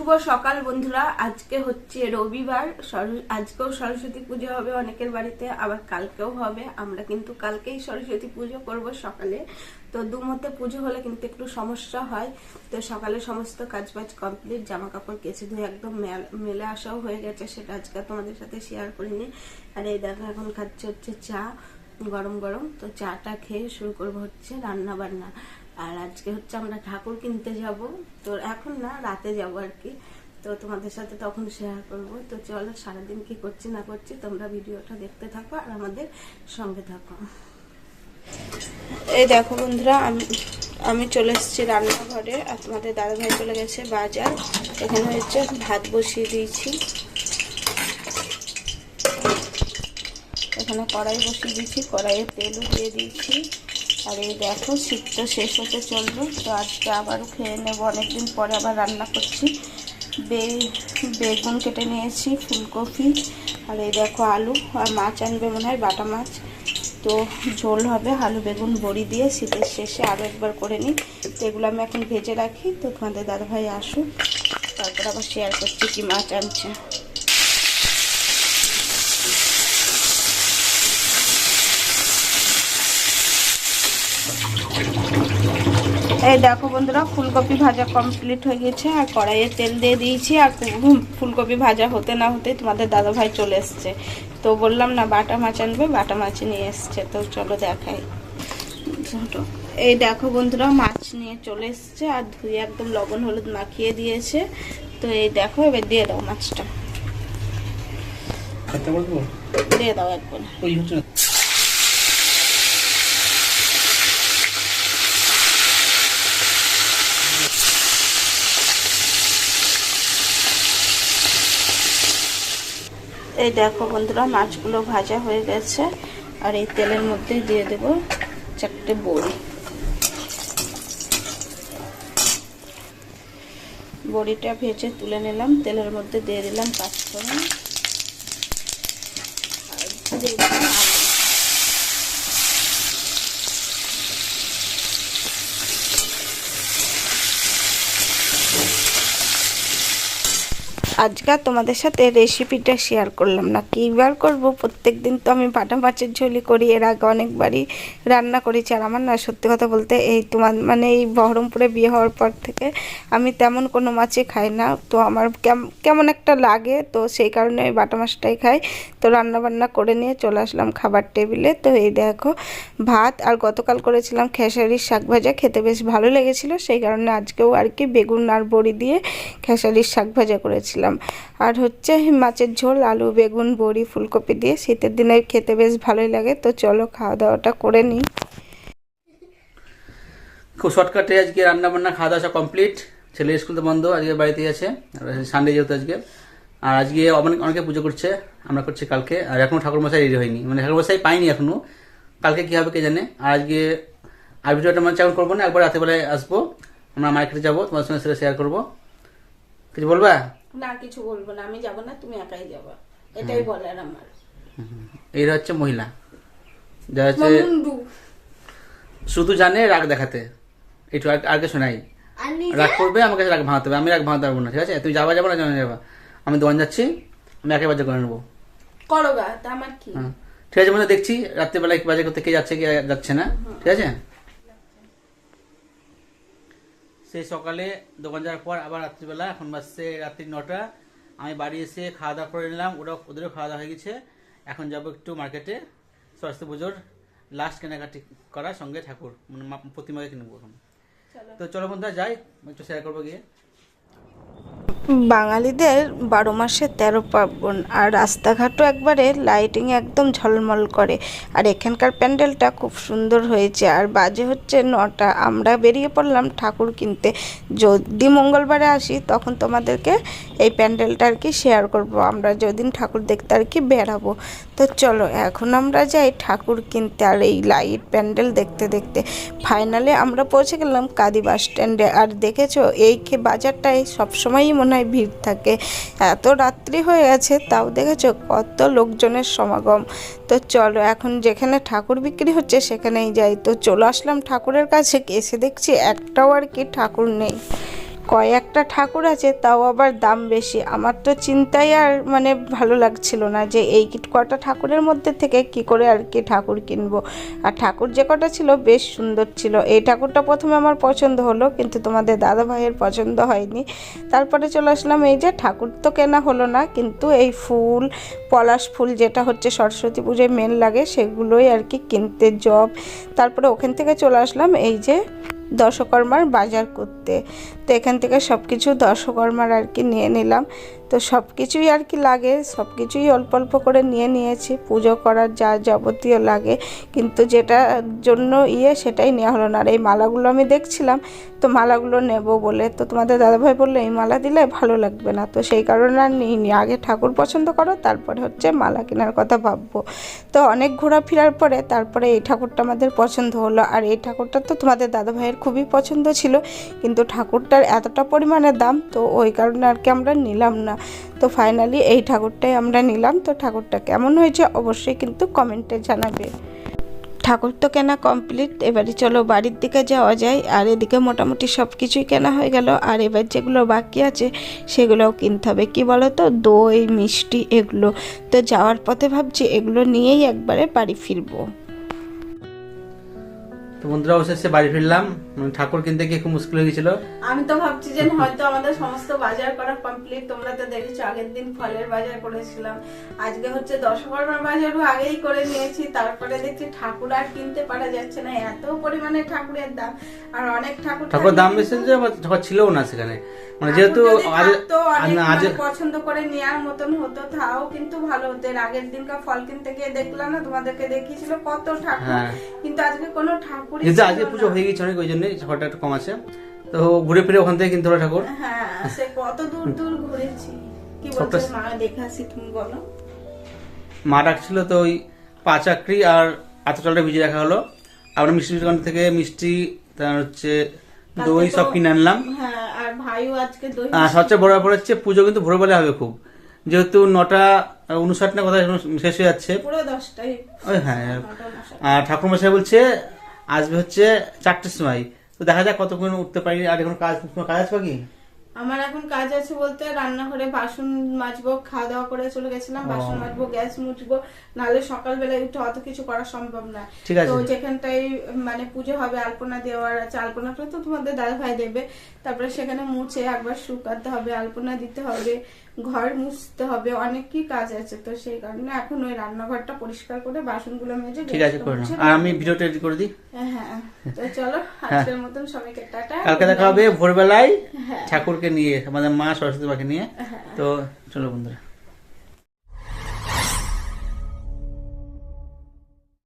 শুভ সকাল বন্ধুরা। আজকে হচ্ছে রবিবার। আজকেও সরস্বতী পুজো হবে অনেকের বাড়িতে, আবার কালকেও হবে। আমরা কিন্তু কালকেই সরস্বতী পুজো করব সকালে। তো দুমতে পুজো হলে কিন্তু একটু সমস্যা হয়। তো সকালে সমস্ত কাজ কাজবাজ কমপ্লিট জামা কাপড় কেচে ধুয়ে একদম মেলে আসাও হয়ে গেছে, সেটা আজকে তোমাদের সাথে শেয়ার করিনি। আর এই দেখো, এখন খাচ্ছে হচ্ছে চা, গরম গরম। তো চাটা খেয়ে শুরু করব হচ্ছে রান্না বান্না আর আজকে হচ্ছে আমরা ঠাকুর কিনতে যাব। তো এখন না, রাতে যাব আর কি। তো তোমাদের সাথে তখন শেয়ার করব। তো চলো, সারাদিন কি করছি না করছি, তোমরা ভিডিওটা দেখতে থাকো আর আমাদের সঙ্গে থাকো। এই দেখো বন্ধুরা, আমি আমি চলে এসেছি রান্নাঘরে আর তোমাদের দাদাভাই চলে গেছে বাজার। এখানে হচ্ছে ভাত বসিয়ে দিয়েছি। এখানে কড়াই বসিয়ে দিয়েছি, কড়াইয়ে তেলও দিয়ে দিয়েছি। আর এই দেখো, শীতটা শেষ হতে চলল। তো আজকে আবারও খেয়ে নেব। অনেকদিন পরে আবার রান্না করছি। বে বেগুন কেটে নিয়েছি, ফুলকপি। আর এই দেখো আলু আর মাছ আনবে মনে হয়, বাটা মাছ। তো ঝোল হবে আলু, বেগুন, বড়ি দিয়ে। শীতের শেষে আরও একবার করে নিই। তো এগুলো আমি এখন ভেজে রাখি। তো তোমাদের দাদাভাই আসুক। তারপর আবার শেয়ার করছি কি মাছ আনছে। এই দেখো বন্ধুরা ফুলকপি ভাজা কমপ্লিট হয়ে গেছে আর কড়াইয়ে তেল দিয়ে দিয়েছি আর ফুলকপি ভাজা হতে না হতে তোমাদের দাদা ভাই চলে এসছে। তো বললাম না বাটা মাছ আনবে বাটা মাছ নিয়ে এসছে তো চলো দেখাই। ছোট। এই দেখো বন্ধুরা মাছ নিয়ে চলে এসছে আর ধুয়ে একদম লবণ হলুদ মাখিয়ে দিয়েছে। তো এই দেখো এবার দিয়ে দাও মাছটা। দিয়ে দাও একবার। এই দেখো বন্ধুরা, মাছগুলো ভাজা হয়ে গেছে। আর এই তেলের মধ্যে দিয়ে দেব চারটে বড়ি। বড়িটা ভেজে তুলে নিলাম, তেলের মধ্যে দিয়ে দিলাম পাঁচফোড়ন। আর দিয়ে দিলাম আজকে তোমাদের সাথে রেসিপিটা শেয়ার করলাম। না, কীবার করব? প্রত্যেক দিন তো আমি বাটা মাছের ঝোলি করি, এর আগে অনেকবারই রান্না করেছি। আর আমার না, সত্যি কথা বলতে, এই তোমার মানে এই বহরমপুরে বিয়ে হওয়ার পর থেকে আমি তেমন কোনো মাছই খাই না। তো আমার কেম- কেমন একটা লাগে, তো সেই কারণে আমি বাটা মাছটাই খাই। তো রান্না বান্না করে নিয়ে চলে আসলাম খাবার টেবিলে। তো এই দেখো, ভাত আর গতকাল করেছিলাম খেসারির শাক ভাজা। খেতে বেশ ভালো লেগেছিল, সেই কারণে আজকেও আর কি বেগুন আর বড়ি দিয়ে খেসারির শাক ভাজা করেছিলাম। আর হচ্ছে মাছের ঝোল, আলু, বেগুন, বড়ি, ফুলকপি দিয়ে শীতের দিনে খেতে বেশ ভালোই লাগে। তো চলো খাওয়া দাওয়াটা করে নিই। খুব শর্টকাটে আজকে রান্না বান্না খাওয়া দাওয়া কমপ্লিট। ছেলে স্কুল তো বন্ধ, আজকে বাড়িতেই আছে। সানডে যেহেতু আজকে। আর আজকে অনেক, অনেকে পুজো করছে, আমরা করছি কালকে। আর এখনও ঠাকুর মশাই রেডি হয়নি। মানে ঠাকুর মশাই পাইনি এখনও। কালকে কি হবে কে জানে। আর আজকে আর ভিডিওটা মানে চাউন করব না, একবার রাতে বেলায় আসব। আমরা মার্কেটে যাব তোমার সঙ্গে সেটা শেয়ার করব। কিছু বলবা? না কিছু বলব না আমি যাব না তুমি একাই যাবা। এটাই বলার আমার। এইটা হচ্ছে মহিলা। যা হচ্ছে শুধু জানে রাগ দেখাতে। একটু আর- আগে শোনাই। রাগ করবে আমাকে রাগ ভাঙাতে হবে। আমি রাগ ভাঙাতে পারব না ঠিক আছে? তুই যাবা যাব না জানা যাবা। আমি দোকান যাচ্ছি আমি একে বাজে করে নেব। করো গা তা আমার কি? ঠিক আছে মানে দেখছি। রাত্রিবেলায় কি বাজে করতে কে যাচ্ছে কে যাচ্ছে না ঠিক আছে? সেই সকালে দোকান যাওয়ার পর আবার রাত্রিবেলা এখন বাজছে রাত্রি নটা। আমি বাড়ি এসে খাওয়া দাওয়া করে নিলাম ওরা ওদেরও খাওয়া দাওয়া হয়ে গেছে। এখন যাব একটু মার্কেটে সরস্বতী পুজোর লাস্ট কেনাকাটি করার সঙ্গে ঠাকুর মানে প্রতিমাকে কিনবো এখন। তো চলো বন্ধুরা যাই একটু শেয়ার করব গিয়ে। বাঙালিদের বারো মাসে তেরো পার্বণ আর রাস্তাঘাটও একবারে লাইটিং একদম ঝলমল করে। আর এখানকার প্যান্ডেলটা খুব সুন্দর হয়েছে। আর বাজে হচ্ছে নটা। আমরা বেরিয়ে পড়লাম ঠাকুর কিনতে। যদি মঙ্গলবারে আসি, তখন তোমাদেরকে এই প্যান্ডেলটা আর কি শেয়ার করব। আমরা যেদিন ঠাকুর দেখতে আর কি বেরাবো তো চলো, এখন আমরা যাই ঠাকুর কিনতে আর এই লাইট প্যান্ডেল দেখতে দেখতে। ফাইনালে আমরা পৌঁছে গেলাম কাদি বাস স্ট্যান্ডে আর দেখেছ, এই বাজারটায় সবসময়ই মনে হয় ভিড় থাকে। এত রাত্রি হয়ে গেছে, তাও দেখেছ কত লোকজনের সমাগম। তো চলো, এখন যেখানে ঠাকুর বিক্রি হচ্ছে সেখানেই যাই। তো চলে আসলাম ঠাকুরের কাছে, এসে দেখছি একটাও আর কি ঠাকুর নেই। কয়েকটা ঠাকুর আছে, তাও আবার দাম বেশি। আমার তো চিন্তাই আর মানে ভালো লাগছিল না যে এই কটা ঠাকুরের মধ্যে থেকে কি করে আর কি ঠাকুর কিনবো। আর ঠাকুর যে কটা ছিল বেশ সুন্দর ছিল। এই ঠাকুরটা প্রথমে আমার পছন্দ হলো, কিন্তু তোমাদের দাদা ভাইয়ের পছন্দ হয়নি। তারপরে চলে আসলাম, এই যে ঠাকুর তো কেনা হলো না, কিন্তু এই ফুল, পলাশ ফুল যেটা হচ্ছে সরস্বতী পুজোয় মেন লাগে, সেগুলোই আর কি কিনতে জব তারপরে ওখান থেকে চলে আসলাম, এই যে দশকর্মার বাজার করতে। তো এখান থেকে সব কিছু দশকর্মার আর কি নিয়ে নিলাম। তো সব কিছুই আর কি লাগে সব কিছুই অল্প অল্প করে নিয়ে নিয়েছি, পুজো করার যা যাবতীয় লাগে। কিন্তু যেটার জন্য ইয়ে সেটাই নেওয়া হলো না। আর এই মালাগুলো আমি দেখছিলাম, তো মালাগুলো নেব বলে। তো তোমাদের দাদাভাই বলল, এই মালা দিলে ভালো লাগবে না। তো সেই কারণে আর নিইনি। আগে ঠাকুর পছন্দ করো, তারপরে হচ্ছে মালা কেনার কথা ভাববো। তো অনেক ঘোরাফেরার পরে তারপরে এই ঠাকুরটা আমাদের পছন্দ হলো। আর এই ঠাকুরটা তো তোমাদের দাদাভাইয়ের খুবই পছন্দ ছিল, কিন্তু ঠাকুরটার এতটা পরিমাণে দাম, তো ওই কারণে আর কি আমরা নিলাম না। তো ফাইনালি এই ঠাকুরটাই আমরা নিলাম। তো ঠাকুরটা কেমন হয়েছে অবশ্যই কিন্তু কমেন্টে জানাবে। ঠাকুর তো কেনা কমপ্লিট এবারে চলো বাড়ির দিকে যাওয়া যায় আর এদিকে মোটামুটি সব কিছুই কেনা হয়ে গেল। আর এবার যেগুলো বাকি আছে, সেগুলোও কিনতে হবে। কী বলো তো দই, মিষ্টি, এগুলো। তো যাওয়ার পথে ভাবছি এগুলো নিয়েই একবারে বাড়ি ফিরবো। তো বন্ধুরা অবশেষে বাড়ি ফিরলাম। মানে ঠাকুর কিনতে গিয়ে খুব মুশকিল হয়ে গেছিল আমি তো ভাবছি যে হয়তো আমাদের সমস্ত বাজার করা কমপ্লিট তোমরা তো দেখেছ আগের দিন ফলের বাজার করেছিলাম। আজকে হচ্ছে দশকর্মার বাজারও আগেই করে নিয়েছি। তারপরে দেখছি ঠাকুর আর কিনতে পারা যাচ্ছে না। এত পরিমাণে ঠাকুরের দাম। আর অনেক ঠাকুর ঠাকুর দাম বেশি যে ঠাকুর ছিলও না সেখানে। মানে যেহেতু আজ পছন্দ করে নেওয়ার মতন হতো তাও কিন্তু ভালো হতো। এর আগের দিনকার ফল কিনতে গিয়ে দেখলাম না তোমাদেরকে দেখিয়েছিল কত ঠাকুর। হ্যাঁ। কিন্তু আজকে কোনো ঠাকুরই কিন্তু আজকে পুজো। হয়ে গেছে অনেক ওই জন্যই ঠাকুরটা একটু কম আছে। তো ঘুরে ফিরে ওখান থেকে কিনতে হলো ঠাকুর। হ্যাঁ সে কত দূর দূর ঘুরেছি। কি সবটা- বলছো মা দেখে আসি তুমি বলো। মা ডাকছিল তো ওই পাঁচ চাকরি আর আতচালটা ভিজে রাখা হলো। আমরা মিষ্টি দোকান থেকে মিষ্টি তার হচ্ছে দই সব কিনে আনলাম। হ্যাঁ আর ভাইও আজকে দই সবচেয়ে বড় ব্যাপার হচ্ছে পুজো কিন্তু ভোরবেলা হবে খুব। যেহেতু নটা উনষাট না কথা শেষ হয়ে যাচ্ছে। পুরো দশটাই ওই হ্যাঁ। আর ঠাকুর মশাই বলছে আসবে হচ্ছে চারটের সময়। তো দেখা যাক কতক্ষণ উঠতে পারি আর এখন কাজ কোনো কাজ আছে কি আমার এখন কাজ আছে বলতে রান্নাঘরে বাসন মাজবো খাওয়া দাওয়া করে চলে গেছিলাম বাসন মাজবো গ্যাস মুছবো নাহলে সকালবেলায় উঠে অত কিছু করা সম্ভব না তো যেখানটাই মানে পুজো হবে আলপনা দেওয়ার আছে আলপনাটা তো তোমাদের দাদা ভাই দেবে। তারপরে সেখানে মুছে একবার শুকাতে হবে আলপনা দিতে হবে ঘর মুছতে হবে অনেক কি কাজ আছে। তো সেই কারণে এখন ওই রান্নাঘরটা পরিষ্কার করে বাসনগুলো মেজে ঠিক আছে করে আর আমি ভিডিওটা এডিট করে দিই। হ্যাঁ তো চলো আজকের মতন সবাইকে টাটা। কালকে দেখা হবে ভোরবেলায় হ্যাঁ। ঠাকুরকে নিয়ে আমাদের মা সরস্বতী মাকে নিয়ে। তো চলো বন্ধুরা।